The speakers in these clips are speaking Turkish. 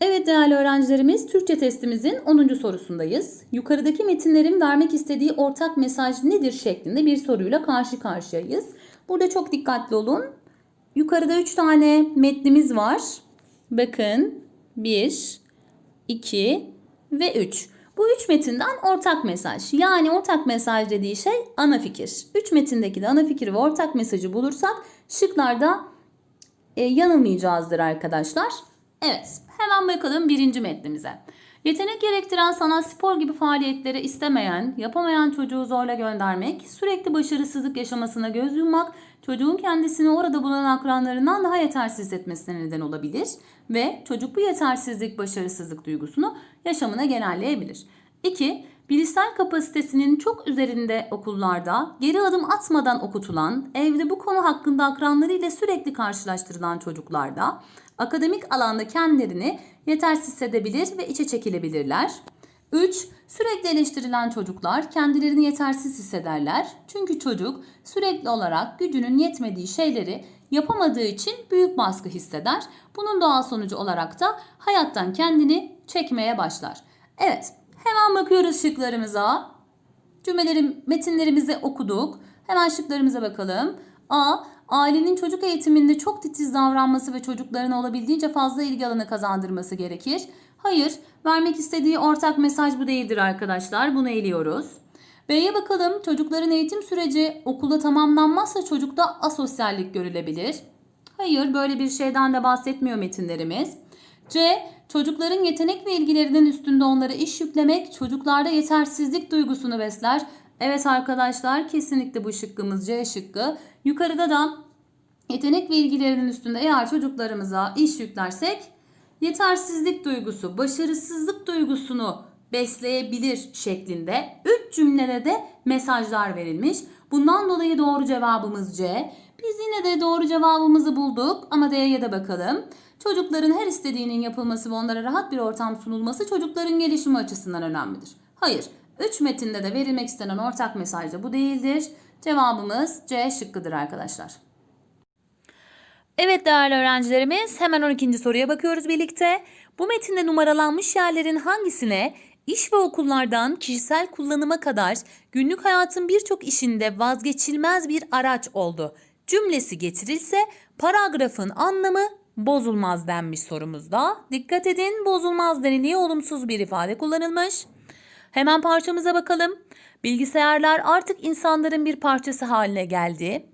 Evet değerli öğrencilerimiz Türkçe testimizin 10. sorusundayız. Yukarıdaki metinlerin vermek istediği ortak mesaj nedir şeklinde bir soruyla karşı karşıyayız. Burada çok dikkatli olun. Yukarıda 3 tane metnimiz var. Bakın 1, 2 ve 3. Bu üç metinden ortak mesaj. Yani ortak mesaj dediği şey ana fikir. Üç metindeki de ana fikir ve ortak mesajı bulursak şıklarda e, yanılmayacağızdır arkadaşlar. Evet, hemen bakalım birinci metnimize. Yetenek gerektiren sanat spor gibi faaliyetlere istemeyen, yapamayan çocuğu zorla göndermek, sürekli başarısızlık yaşamasına göz yummak, çocuğun kendisini orada bulunan akranlarından daha yetersiz hissetmesine neden olabilir ve çocuk bu yetersizlik, başarısızlık duygusunu yaşamına genelleyebilir. 2. Bilişsel kapasitesinin çok üzerinde okullarda geri adım atmadan okutulan, evde bu konu hakkında akranlarıyla sürekli karşılaştırılan çocuklarda akademik alanda kendilerini yetersiz hissedebilir ve içe çekilebilirler. 3. Sürekli eleştirilen çocuklar kendilerini yetersiz hissederler. Çünkü çocuk sürekli olarak gücünün yetmediği şeyleri yapamadığı için büyük baskı hisseder. Bunun doğal sonucu olarak da hayattan kendini çekmeye başlar. Evet, hemen bakıyoruz şıklarımıza. Cümlelerin metinlerimizi okuduk. Hemen şıklarımıza bakalım. A. Ailenin çocuk eğitiminde çok titiz davranması ve çocuklarına olabildiğince fazla ilgi alanı kazandırması gerekir. Hayır, vermek istediği ortak mesaj bu değildir arkadaşlar. Bunu eliyoruz. B'ye bakalım. Çocukların eğitim süreci okulda tamamlanmazsa çocukta asosyallik görülebilir. Hayır, böyle bir şeyden de bahsetmiyor metinlerimiz. C. Çocukların yetenek ve ilgilerinin üstünde onlara iş yüklemek çocuklarda yetersizlik duygusunu besler. Evet arkadaşlar kesinlikle bu şıkkımız C şıkkı. Yukarıda da yetenek ve ilgilerinin üstünde eğer çocuklarımıza iş yüklersek yetersizlik duygusu, başarısızlık duygusunu besleyebilir şeklinde 3 cümlede de mesajlar verilmiş. Bundan dolayı doğru cevabımız C. Biz yine de doğru cevabımızı bulduk ama D'ye de bakalım. Çocukların her istediğinin yapılması ve onlara rahat bir ortam sunulması çocukların gelişimi açısından önemlidir. Hayır, 3 metinde de verilmek istenen ortak mesaj da bu değildir. Cevabımız C şıkkıdır arkadaşlar. Evet değerli öğrencilerimiz hemen 12. soruya bakıyoruz birlikte. Bu metinde numaralanmış yerlerin hangisine iş ve okullardan kişisel kullanıma kadar günlük hayatın birçok işinde vazgeçilmez bir araç oldu. Cümlesi getirilse paragrafın anlamı bozulmaz denmiş sorumuzda. Dikkat edin bozulmaz deniliyor olumsuz bir ifade kullanılmış. Hemen parçamıza bakalım. Bilgisayarlar artık insanların bir parçası haline geldi.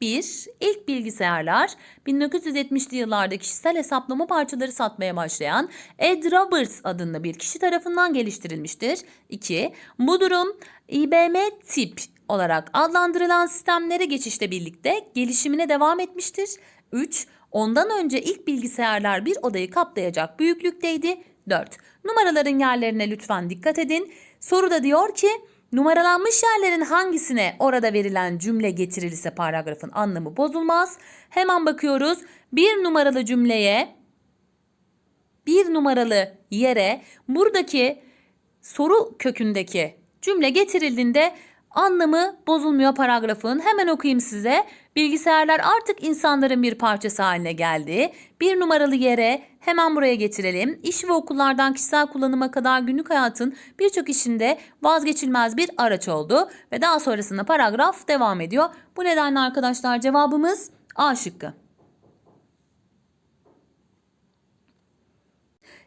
1. İlk bilgisayarlar 1970'li yıllarda kişisel hesaplama parçaları satmaya başlayan Ed Roberts adında bir kişi tarafından geliştirilmiştir. 2. Bu durum IBM tip olarak adlandırılan sistemlere geçişle birlikte gelişimine devam etmiştir. 3. Ondan önce ilk bilgisayarlar bir odayı kaplayacak büyüklükteydi. 4. Numaraların yerlerine lütfen dikkat edin. Soruda diyor ki numaralanmış yerlerin hangisine orada verilen cümle getirilirse paragrafın anlamı bozulmaz. Hemen bakıyoruz. Bir numaralı cümleye bir numaralı yere buradaki soru kökündeki cümle getirildiğinde anlamı bozulmuyor paragrafın. Hemen okuyayım size. Bilgisayarlar artık insanların bir parçası haline geldi. Bir numaralı yere hemen buraya getirelim. İş ve okullardan kişisel kullanıma kadar günlük hayatın birçok işinde vazgeçilmez bir araç oldu. Ve daha sonrasında paragraf devam ediyor. Bu nedenle arkadaşlar cevabımız A şıkkı.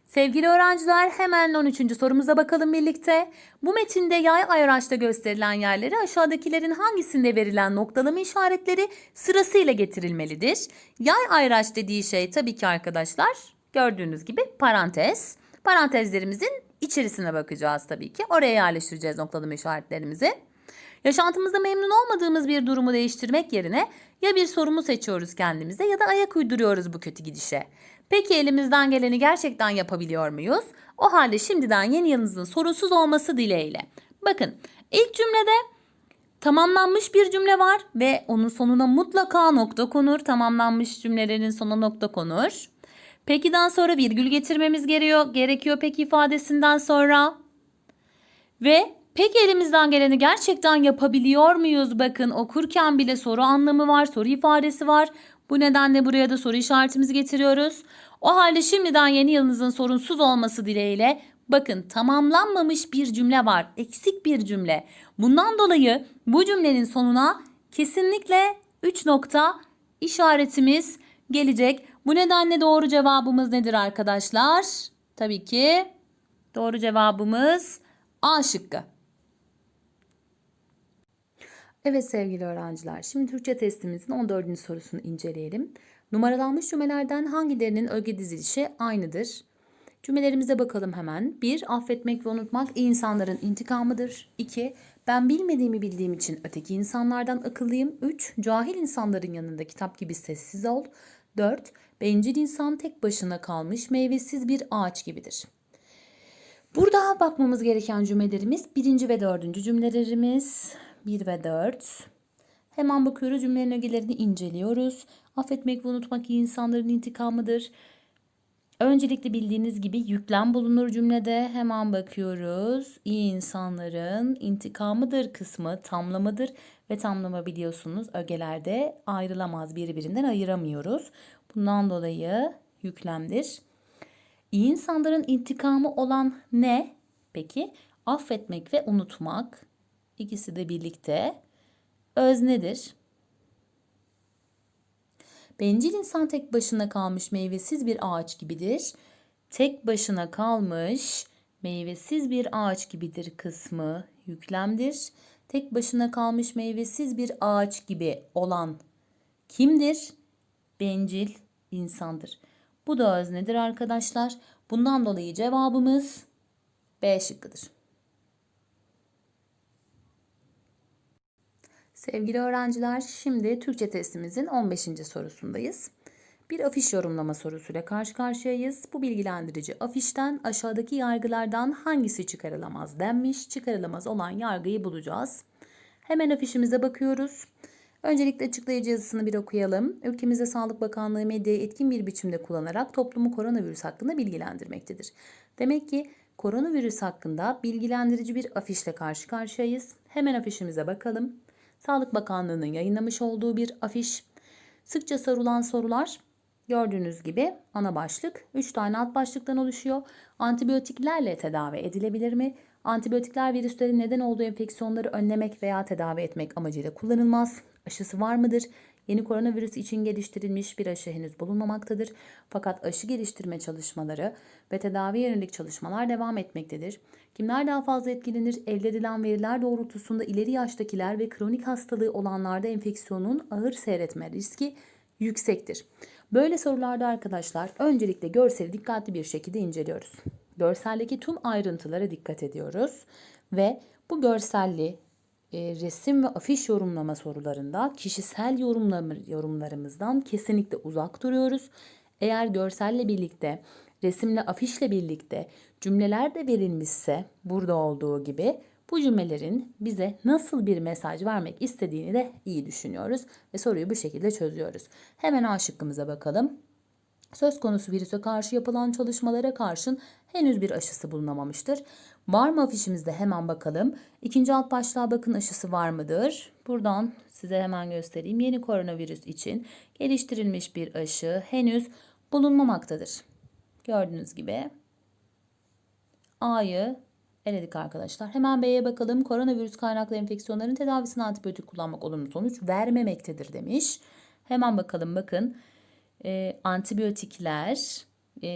Sevgili öğrenciler hemen 13. sorumuza bakalım birlikte. Bu metinde yay ayraçta gösterilen yerleri aşağıdakilerin hangisinde verilen noktalama işaretleri sırasıyla getirilmelidir? Yay ayraç dediği şey tabii ki arkadaşlar gördüğünüz gibi parantez. Parantezlerimizin içerisine bakacağız tabii ki. Oraya yerleştireceğiz noktalama işaretlerimizi. Yaşantımızda memnun olmadığımız bir durumu değiştirmek yerine ya bir sorumu seçiyoruz kendimize ya da ayak uyduruyoruz bu kötü gidişe. Peki elimizden geleni gerçekten yapabiliyor muyuz? O halde şimdiden yeni yılınızın sorunsuz olması dileğiyle. Bakın ilk cümlede tamamlanmış bir cümle var ve onun sonuna mutlaka nokta konur. Tamamlanmış cümlelerin sonuna nokta konur. Peki'den sonra virgül getirmemiz gerekiyor, gerekiyor peki ifadesinden sonra. Ve peki elimizden geleni gerçekten yapabiliyor muyuz? Bakın okurken bile soru anlamı var, soru ifadesi var. Bu nedenle buraya da soru işaretimizi getiriyoruz. O halde şimdiden yeni yılınızın sorunsuz olması dileğiyle bakın tamamlanmamış bir cümle var. Eksik bir cümle. Bundan dolayı bu cümlenin sonuna kesinlikle 3 nokta işaretimiz gelecek. Bu nedenle doğru cevabımız nedir arkadaşlar? Tabii ki doğru cevabımız A şıkkı. Evet sevgili öğrenciler, şimdi Türkçe testimizin 14. sorusunu inceleyelim. Numaralanmış cümlelerden hangilerinin öge dizilişi aynıdır? Cümlelerimize bakalım hemen. 1. Affetmek ve unutmak iyi insanların intikamıdır. 2. Ben bilmediğimi bildiğim için öteki insanlardan akıllıyım. 3. Cahil insanların yanında kitap gibi sessiz ol. 4. Bencil insan tek başına kalmış meyvesiz bir ağaç gibidir. Burada bakmamız gereken cümlelerimiz birinci ve dördüncü cümlelerimiz 1 ve 4. Hemen bakıyoruz cümlenin ögelerini inceliyoruz. Affetmek ve unutmak iyi insanların intikamıdır. Öncelikle bildiğiniz gibi yüklem bulunur cümlede. Hemen bakıyoruz. İyi insanların intikamıdır kısmı tamlamadır ve tamlama biliyorsunuz ögelerde ayrılamaz birbirinden ayıramıyoruz. Bundan dolayı yüklemdir. İyi insanların intikamı olan ne? Peki affetmek ve unutmak. İkisi de birlikte öznedir. Bencil insan tek başına kalmış meyvesiz bir ağaç gibidir. Tek başına kalmış meyvesiz bir ağaç gibidir kısmı yüklemdir. Tek başına kalmış meyvesiz bir ağaç gibi olan kimdir? Bencil insandır. Bu da öznedir arkadaşlar. Bundan dolayı cevabımız B şıkkıdır. Sevgili öğrenciler, şimdi Türkçe testimizin 15. sorusundayız. Bir afiş yorumlama sorusuyla karşı karşıyayız. Bu bilgilendirici afişten aşağıdaki yargılardan hangisi çıkarılamaz denmiş. Çıkarılamaz olan yargıyı bulacağız. Hemen afişimize bakıyoruz. Öncelikle açıklayıcı yazısını bir okuyalım. Ülkemizde Sağlık Bakanlığı medyayı etkin bir biçimde kullanarak toplumu koronavirüs hakkında bilgilendirmektedir. Demek ki koronavirüs hakkında bilgilendirici bir afişle karşı karşıyayız. Hemen afişimize bakalım. Sağlık Bakanlığı'nın yayınlamış olduğu bir afiş. Sıkça sorulan sorular gördüğünüz gibi ana başlık 3 tane alt başlıktan oluşuyor. Antibiyotiklerle tedavi edilebilir mi? Antibiyotikler virüslerin neden olduğu enfeksiyonları önlemek veya tedavi etmek amacıyla kullanılmaz. Aşısı var mıdır? Yeni koronavirüs için geliştirilmiş bir aşı henüz bulunmamaktadır. Fakat aşı geliştirme çalışmaları ve tedavi yönelik çalışmalar devam etmektedir. Kimler daha fazla etkilenir? Elde edilen veriler doğrultusunda ileri yaştakiler ve kronik hastalığı olanlarda enfeksiyonun ağır seyretme riski yüksektir. Böyle sorularda arkadaşlar öncelikle görseli dikkatli bir şekilde inceliyoruz. Görseldeki tüm ayrıntılara dikkat ediyoruz ve bu görselli e, resim ve afiş yorumlama sorularında kişisel yorumlama, yorumlarımızdan kesinlikle uzak duruyoruz. Eğer görselle birlikte, resimle, afişle birlikte cümleler de verilmişse burada olduğu gibi bu cümlelerin bize nasıl bir mesaj vermek istediğini de iyi düşünüyoruz ve soruyu bu şekilde çözüyoruz. Hemen A şıkkımıza bakalım. Söz konusu virüse karşı yapılan çalışmalara karşın henüz bir aşısı bulunamamıştır. Var mı afişimizde hemen bakalım. İkinci alt başlığa bakın aşısı var mıdır? Buradan size hemen göstereyim. Yeni koronavirüs için geliştirilmiş bir aşı henüz bulunmamaktadır. Gördüğünüz gibi A'yı eledik arkadaşlar. Hemen B'ye bakalım. Koronavirüs kaynaklı enfeksiyonların tedavisine antibiyotik kullanmak olumlu sonuç vermemektedir demiş. Hemen bakalım bakın. E, antibiyotikler e,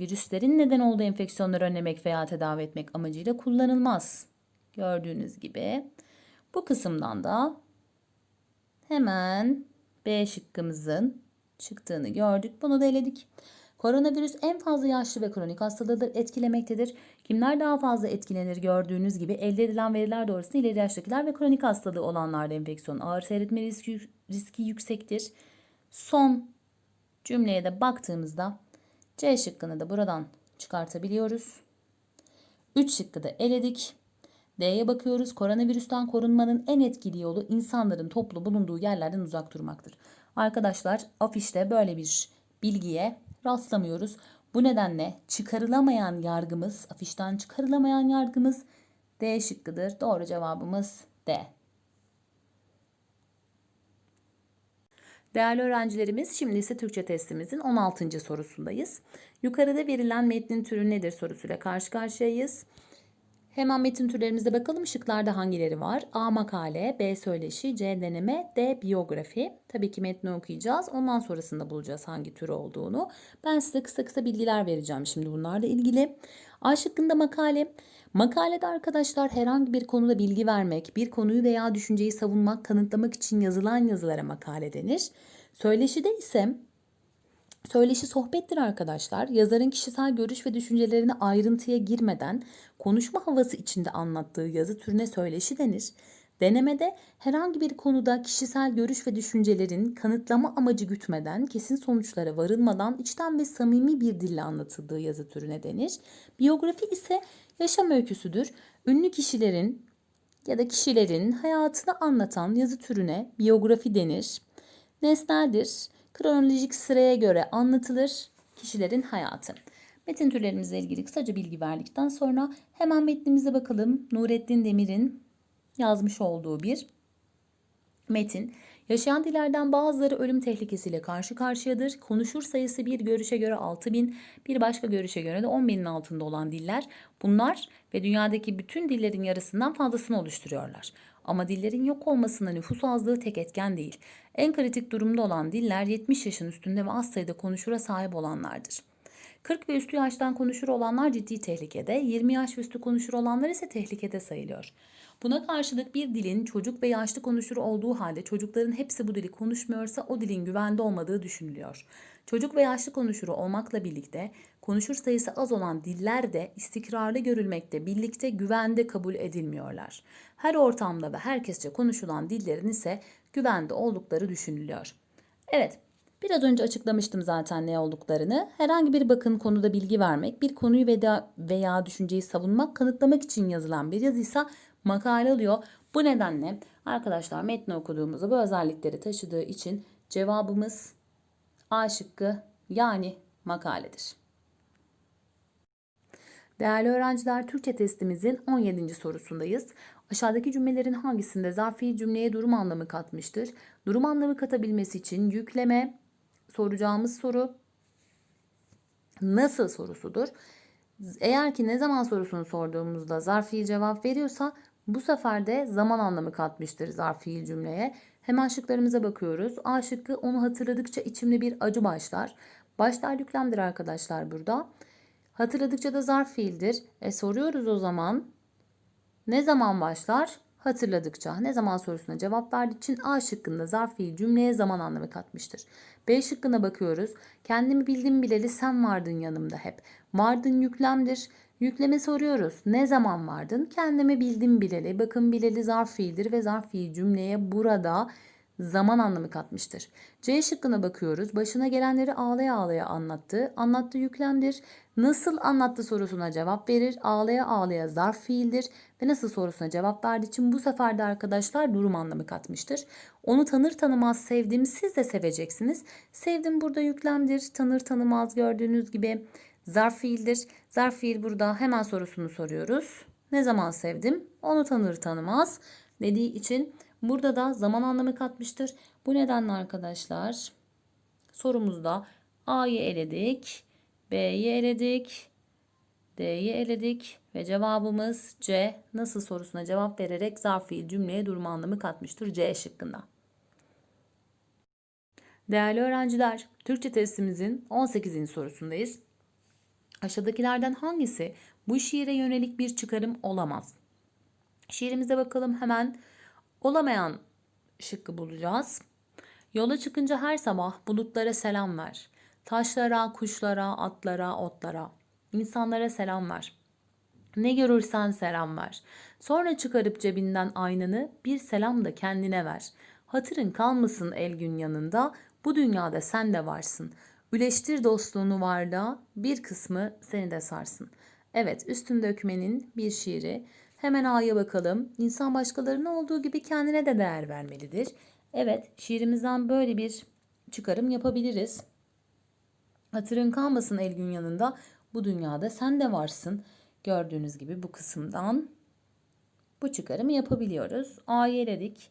virüslerin neden olduğu enfeksiyonları önlemek veya tedavi etmek amacıyla kullanılmaz. Gördüğünüz gibi. Bu kısımdan da hemen B şıkkımızın çıktığını gördük. Bunu da eledik. Koronavirüs en fazla yaşlı ve kronik hastalığı etkilemektedir. Kimler daha fazla etkilenir gördüğünüz gibi elde edilen veriler doğrusunda ileri yaştakiler ve kronik hastalığı olanlarda enfeksiyon ağır seyretme riski, riski yüksektir. Son cümleye de baktığımızda C şıkkını da buradan çıkartabiliyoruz. 3 şıkkı da eledik. D'ye bakıyoruz. Koronavirüsten korunmanın en etkili yolu insanların toplu bulunduğu yerlerden uzak durmaktır. Arkadaşlar afişte böyle bir bilgiye rastlamıyoruz. Bu nedenle çıkarılamayan yargımız, afişten çıkarılamayan yargımız D şıkkıdır. Doğru cevabımız D. Değerli öğrencilerimiz şimdi ise Türkçe testimizin 16. sorusundayız. Yukarıda verilen metnin türü nedir sorusuyla karşı karşıyayız. Hemen metin türlerimize bakalım. Şıklarda hangileri var? A. Makale, B. Söyleşi, C. Deneme, D. Biyografi. Tabii ki metni okuyacağız. Ondan sonrasında bulacağız hangi tür olduğunu. Ben size kısa kısa bilgiler vereceğim şimdi bunlarla ilgili. A şıkkında makale. Makalede arkadaşlar herhangi bir konuda bilgi vermek, bir konuyu veya düşünceyi savunmak, kanıtlamak için yazılan yazılara makale denir. Söyleşide ise Söyleşi sohbettir arkadaşlar. Yazarın kişisel görüş ve düşüncelerini ayrıntıya girmeden konuşma havası içinde anlattığı yazı türüne söyleşi denir. Denemede herhangi bir konuda kişisel görüş ve düşüncelerin kanıtlama amacı gütmeden, kesin sonuçlara varılmadan içten ve samimi bir dille anlatıldığı yazı türüne denir. Biyografi ise yaşam öyküsüdür. Ünlü kişilerin ya da kişilerin hayatını anlatan yazı türüne biyografi denir. Nesneldir. Kronolojik sıraya göre anlatılır kişilerin hayatı. Metin türlerimizle ilgili kısaca bilgi verdikten sonra hemen metnimize bakalım. Nurettin Demir'in yazmış olduğu bir metin. Yaşayan dillerden bazıları ölüm tehlikesiyle karşı karşıyadır. Konuşur sayısı bir görüşe göre 6000, bir başka görüşe göre de 10.000'in altında olan diller. Bunlar ve dünyadaki bütün dillerin yarısından fazlasını oluşturuyorlar. Ama dillerin yok olmasına nüfus azlığı tek etken değil. En kritik durumda olan diller 70 yaşın üstünde ve az sayıda konuşura sahip olanlardır. 40 ve üstü yaştan konuşur olanlar ciddi tehlikede, 20 yaş üstü konuşur olanlar ise tehlikede sayılıyor. Buna karşılık bir dilin çocuk ve yaşlı konuşur olduğu halde çocukların hepsi bu dili konuşmuyorsa o dilin güvende olmadığı düşünülüyor. Çocuk ve yaşlı konuşuru olmakla birlikte konuşur sayısı az olan diller de istikrarlı görülmekte, birlikte güvende kabul edilmiyorlar. Her ortamda ve herkesçe konuşulan dillerin ise güvende oldukları düşünülüyor. Evet, Biraz önce açıklamıştım zaten ne olduklarını. Herhangi bir bakın konuda bilgi vermek, bir konuyu veya, veya düşünceyi savunmak, kanıtlamak için yazılan bir yazıysa makale alıyor. Bu nedenle arkadaşlar metni okuduğumuzda bu özellikleri taşıdığı için cevabımız A şıkkı yani makaledir. Değerli öğrenciler Türkçe testimizin 17. sorusundayız. Aşağıdaki cümlelerin hangisinde zarfi cümleye durum anlamı katmıştır? Durum anlamı katabilmesi için yükleme soracağımız soru nasıl sorusudur. Eğer ki ne zaman sorusunu sorduğumuzda zarf fiil cevap veriyorsa bu sefer de zaman anlamı katmıştır zarf fiil cümleye. Hemen şıklarımıza bakıyoruz. A şıkkı onu hatırladıkça içimde bir acı başlar. Başlar yüklemdir arkadaşlar burada. Hatırladıkça da zarf fiildir. E soruyoruz o zaman. Ne zaman başlar? Hatırladıkça. Ne zaman sorusuna cevap verdiği için A şıkkında zarf fiil cümleye zaman anlamı katmıştır. B şıkkına bakıyoruz. Kendimi bildim bileli sen vardın yanımda hep. Vardın yüklemdir. Yükleme soruyoruz. Ne zaman vardın? Kendimi bildim bileli. Bakın bileli zarf fiildir ve zarf fiil cümleye burada zaman anlamı katmıştır. C şıkkına bakıyoruz. Başına gelenleri ağlaya ağlaya anlattı. Anlattı yüklemdir. Nasıl anlattı sorusuna cevap verir. Ağlaya ağlaya zarf fiildir ve nasıl sorusuna cevap verdiği için bu sefer de arkadaşlar durum anlamı katmıştır. Onu tanır tanımaz sevdim siz de seveceksiniz. Sevdim burada yüklemdir. Tanır tanımaz gördüğünüz gibi zarf fiildir. Zarf fiil burada hemen sorusunu soruyoruz. Ne zaman sevdim? Onu tanır tanımaz dediği için burada da zaman anlamı katmıştır. Bu nedenle arkadaşlar sorumuzda A'yı eledik. B'yi eledik. D'yi eledik ve cevabımız C. Nasıl sorusuna cevap vererek zarf fiil cümleye durum anlamı katmıştır C şıkkında. Değerli öğrenciler, Türkçe testimizin 18. sorusundayız. Aşağıdakilerden hangisi bu şiire yönelik bir çıkarım olamaz? Şiirimize bakalım hemen. Olamayan şıkkı bulacağız. Yola çıkınca her sabah bulutlara selam ver. Taşlara, kuşlara, atlara, otlara. İnsanlara selam ver. Ne görürsen selam ver. Sonra çıkarıp cebinden aynanı bir selam da kendine ver. Hatırın kalmasın el gün yanında. Bu dünyada sen de varsın. Üleştir dostluğunu varlığa, bir kısmı seni de sarsın. Evet, üstün dökmenin bir şiiri. Hemen A'ya bakalım. İnsan başkalarının olduğu gibi kendine de değer vermelidir. Evet, şiirimizden böyle bir çıkarım yapabiliriz. Hatırın kalmasın el gün yanında. Bu dünyada sen de varsın. Gördüğünüz gibi bu kısımdan bu çıkarımı yapabiliyoruz. A'yı eledik.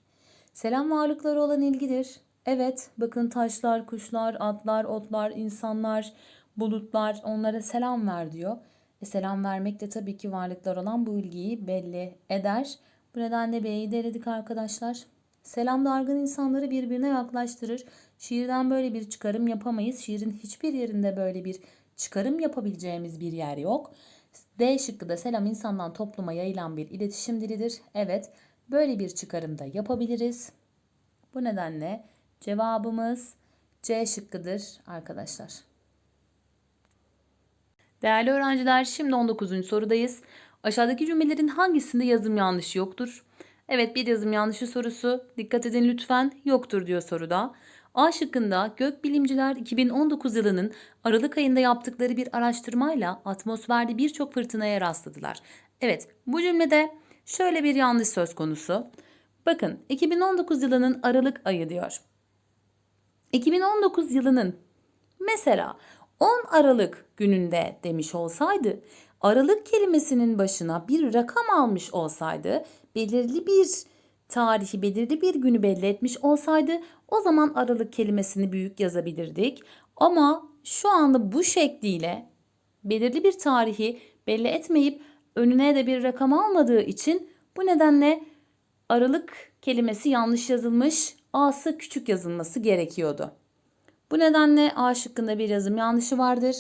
Selam varlıkları olan ilgidir. Evet, bakın taşlar, kuşlar, atlar, otlar, insanlar, bulutlar onlara selam ver diyor. E, selam vermek de tabii ki varlıklar olan bu ilgiyi belli eder. Bu nedenle B'yi deledik arkadaşlar. Selam dargın insanları birbirine yaklaştırır. Şiirden böyle bir çıkarım yapamayız. Şiirin hiçbir yerinde böyle bir çıkarım yapabileceğimiz bir yer yok. D şıkkı da selam insandan topluma yayılan bir iletişim dilidir. Evet, böyle bir çıkarım da yapabiliriz. Bu nedenle cevabımız C şıkkıdır arkadaşlar. Değerli öğrenciler, şimdi 19. sorudayız. Aşağıdaki cümlelerin hangisinde yazım yanlışı yoktur? Evet, bir yazım yanlışı sorusu. Dikkat edin lütfen. Yoktur diyor soruda. A şıkkında gökbilimciler 2019 yılının Aralık ayında yaptıkları bir araştırmayla atmosferde birçok fırtınaya rastladılar. Evet, bu cümlede şöyle bir yanlış söz konusu. Bakın, 2019 yılının Aralık ayı diyor. 2019 yılının mesela 10 Aralık gününde demiş olsaydı, Aralık kelimesinin başına bir rakam almış olsaydı, belirli bir tarihi, belirli bir günü belli etmiş olsaydı o zaman Aralık kelimesini büyük yazabilirdik. Ama şu anda bu şekliyle belirli bir tarihi belli etmeyip önüne de bir rakam almadığı için bu nedenle Aralık kelimesi yanlış yazılmış, A'sı küçük yazılması gerekiyordu. Bu nedenle A şıkkında bir yazım yanlışı vardır.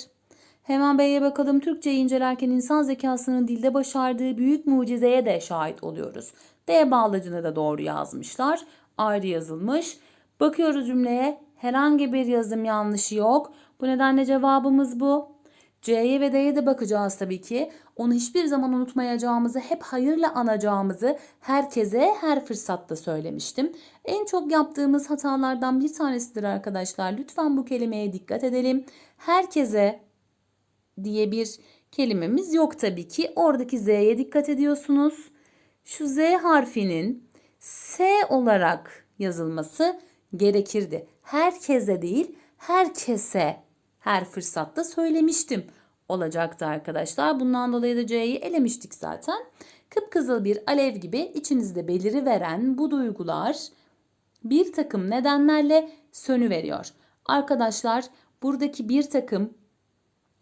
Hemen B'ye bakalım. Türkçeyi incelerken insan zekasının dilde başardığı büyük mucizeye de şahit oluyoruz. D bağlacını da doğru yazmışlar. Ayrı yazılmış. Bakıyoruz cümleye. Herhangi bir yazım yanlışı yok. Bu nedenle cevabımız bu. C'ye ve D'ye de bakacağız tabii ki. Onu hiçbir zaman unutmayacağımızı, hep hayırla anacağımızı herkese her fırsatta söylemiştim. En çok yaptığımız hatalardan bir tanesidir arkadaşlar. Lütfen bu kelimeye dikkat edelim. Herkese diye bir kelimemiz yok tabii ki. Oradaki Z'ye dikkat ediyorsunuz. Şu Z harfinin S olarak yazılması gerekirdi. Herkese değil, herkese her fırsatta söylemiştim olacaktı arkadaşlar. Bundan dolayı da C'yi elemiştik zaten. Kıpkızıl bir alev gibi içinizde beliri veren bu duygular bir takım nedenlerle sönüveriyor. Arkadaşlar buradaki bir takım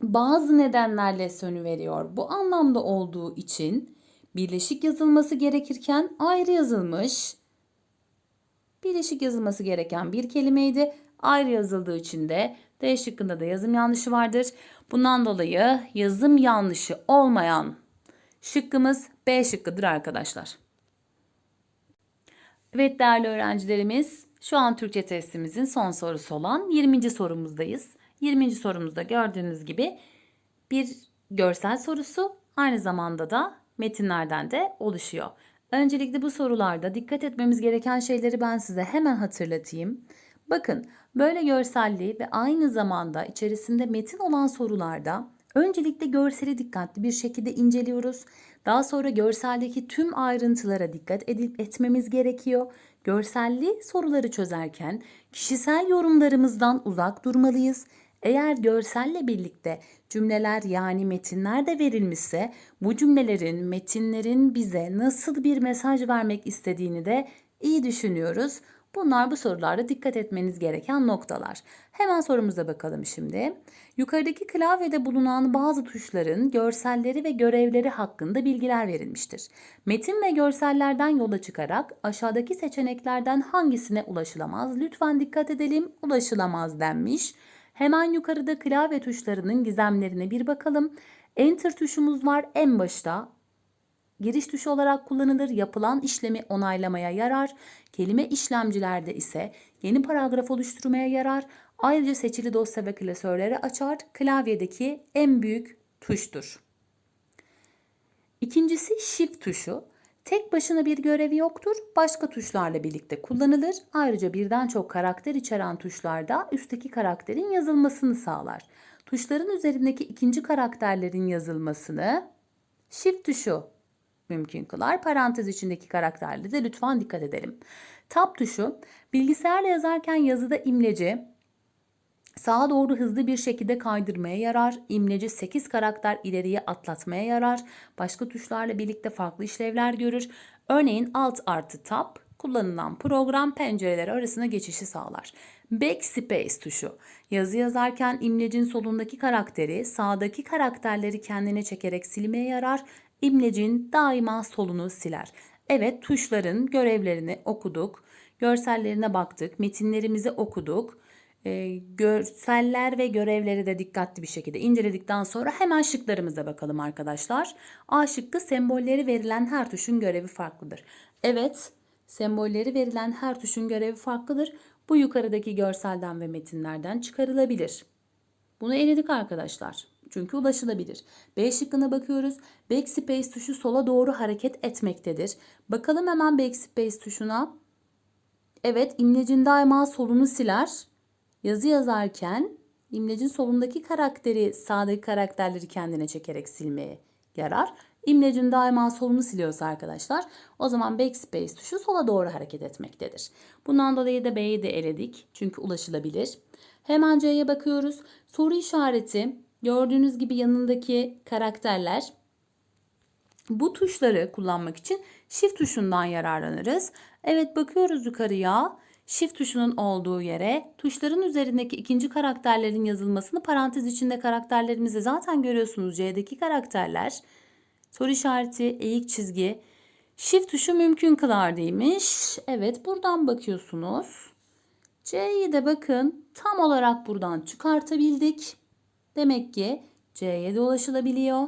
bazı nedenlerle sönüveriyor. Bu anlamda olduğu için birleşik yazılması gerekirken ayrı yazılmış. Birleşik yazılması gereken bir kelimeydi. Ayrı yazıldığı için de D şıkkında da yazım yanlışı vardır. Bundan dolayı yazım yanlışı olmayan şıkkımız B şıkkıdır arkadaşlar. Evet değerli öğrencilerimiz şu an Türkçe testimizin son sorusu olan 20. sorumuzdayız. 20. sorumuzda gördüğünüz gibi bir görsel sorusu aynı zamanda da metinlerden de oluşuyor. Öncelikle bu sorularda dikkat etmemiz gereken şeyleri ben size hemen hatırlatayım. Bakın böyle görselli ve aynı zamanda içerisinde metin olan sorularda öncelikle görseli dikkatli bir şekilde inceliyoruz. Daha sonra görseldeki tüm ayrıntılara dikkat edip etmemiz gerekiyor. Görselli soruları çözerken kişisel yorumlarımızdan uzak durmalıyız. Eğer görselle birlikte cümleler yani metinler de verilmişse bu cümlelerin, metinlerin bize nasıl bir mesaj vermek istediğini de iyi düşünüyoruz. Bunlar bu sorularda dikkat etmeniz gereken noktalar. Hemen sorumuza bakalım şimdi. Yukarıdaki klavyede bulunan bazı tuşların görselleri ve görevleri hakkında bilgiler verilmiştir. Metin ve görsellerden yola çıkarak aşağıdaki seçeneklerden hangisine ulaşılamaz? Lütfen dikkat edelim. Ulaşılamaz denmiş. Hemen yukarıda klavye tuşlarının gizemlerine bir bakalım. Enter tuşumuz var en başta. Giriş tuşu olarak kullanılır. Yapılan işlemi onaylamaya yarar. Kelime işlemcilerde ise yeni paragraf oluşturmaya yarar. Ayrıca seçili dosya ve klasörleri açar. Klavyedeki en büyük tuştur. İkincisi Shift tuşu. Tek başına bir görevi yoktur. Başka tuşlarla birlikte kullanılır. Ayrıca birden çok karakter içeren tuşlarda üstteki karakterin yazılmasını sağlar. Tuşların üzerindeki ikinci karakterlerin yazılmasını Shift tuşu mümkün kılar. Parantez içindeki karakterle de lütfen dikkat edelim. Tab tuşu bilgisayarla yazarken yazıda imleci sağa doğru hızlı bir şekilde kaydırmaya yarar. İmleci 8 karakter ileriye atlatmaya yarar. Başka tuşlarla birlikte farklı işlevler görür. Örneğin Alt artı Tab kullanılan program pencereleri arasında geçişi sağlar. Backspace tuşu. Yazı yazarken imlecin solundaki karakteri sağdaki karakterleri kendine çekerek silmeye yarar. İmlecin daima solunu siler. Evet tuşların görevlerini okuduk. Görsellerine baktık. Metinlerimizi okuduk. Ee, görseller ve görevleri de dikkatli bir şekilde inceledikten sonra hemen şıklarımıza bakalım arkadaşlar. A şıkkı sembolleri verilen her tuşun görevi farklıdır. Evet, sembolleri verilen her tuşun görevi farklıdır. Bu yukarıdaki görselden ve metinlerden çıkarılabilir. Bunu eledik arkadaşlar. Çünkü ulaşılabilir. B şıkkına bakıyoruz. Backspace tuşu sola doğru hareket etmektedir. Bakalım hemen backspace tuşuna. Evet, imlecin daima solunu siler. Yazı yazarken imlecin solundaki karakteri sağdaki karakterleri kendine çekerek silmeye yarar. İmlecin daima solunu siliyorsa arkadaşlar o zaman backspace tuşu sola doğru hareket etmektedir. Bundan dolayı da B'yi de eledik çünkü ulaşılabilir. Hemen C'ye bakıyoruz. Soru işareti gördüğünüz gibi yanındaki karakterler bu tuşları kullanmak için Shift tuşundan yararlanırız. Evet bakıyoruz yukarıya. Shift tuşunun olduğu yere tuşların üzerindeki ikinci karakterlerin yazılmasını parantez içinde karakterlerimizi zaten görüyorsunuz. C'deki karakterler soru işareti, eğik çizgi, Shift tuşu mümkün kılar demiş. Evet buradan bakıyorsunuz. C'yi de bakın tam olarak buradan çıkartabildik. Demek ki C'ye de ulaşılabiliyor.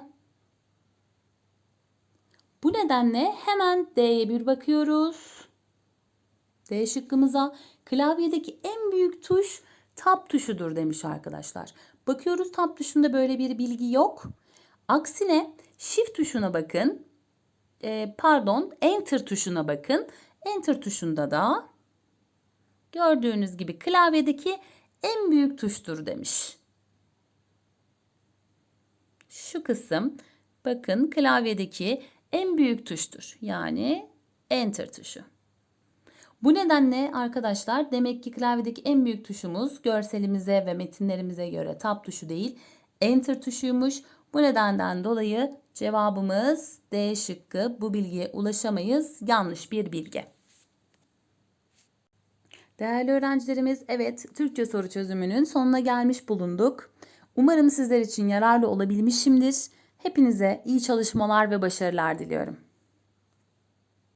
Bu nedenle hemen D'ye bir bakıyoruz. D şıkkımıza klavyedeki en büyük tuş tab tuşudur demiş arkadaşlar. Bakıyoruz tab tuşunda böyle bir bilgi yok. Aksine shift tuşuna bakın. E, pardon enter tuşuna bakın. Enter tuşunda da gördüğünüz gibi klavyedeki en büyük tuştur demiş. Şu kısım bakın klavyedeki en büyük tuştur. Yani enter tuşu. Bu nedenle arkadaşlar demek ki klavyedeki en büyük tuşumuz görselimize ve metinlerimize göre tab tuşu değil enter tuşuymuş. Bu nedenden dolayı cevabımız D şıkkı bu bilgiye ulaşamayız. Yanlış bir bilgi. Değerli öğrencilerimiz evet Türkçe soru çözümünün sonuna gelmiş bulunduk. Umarım sizler için yararlı olabilmişimdir. Hepinize iyi çalışmalar ve başarılar diliyorum.